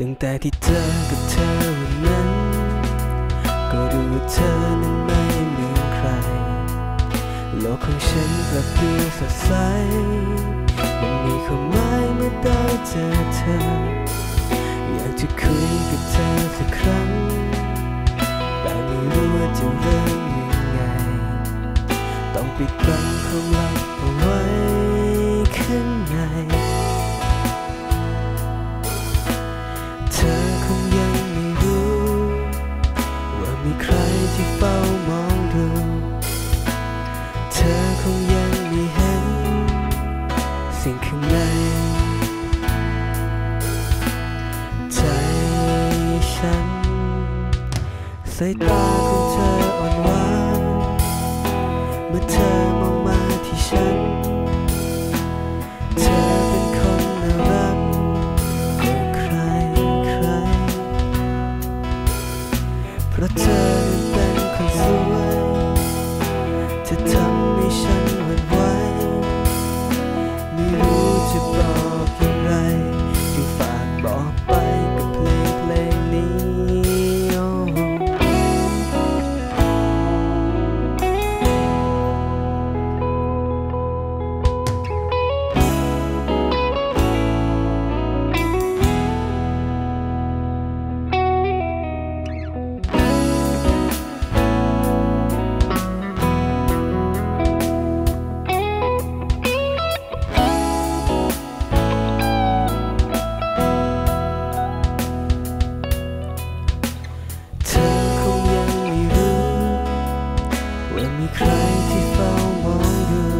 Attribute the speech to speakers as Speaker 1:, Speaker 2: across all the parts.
Speaker 1: ตั้งแต่ที่เจอกับเธอวันนั้น ก็รู้ว่าเธอนั้น ของฉันกลับดูสดใสมันมีความหมายเมื่อได้เจอเธอ อยากจะคุยกับเธอสักครั้ง แต่ไม่รู้ว่าจะเริ่มยังไง ต้องปิดบังความลับ สายตาของเธออ่อนหวานเมื่อเธอมองมาที่ฉัน เธอเป็นคนน่ารักกว่าใครใครเพราะเธอ ใครที่เฝ้ามองอยู่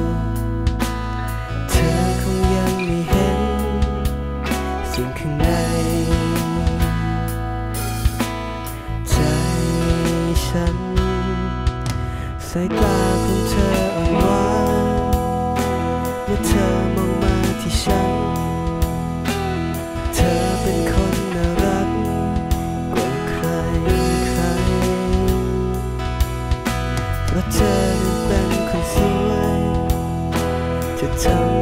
Speaker 1: เธอคงยังไม่เห็น สิ่งข้างใน ใจฉันสายตา เพราะเธอนั้นเป็นคนสวยจะทำ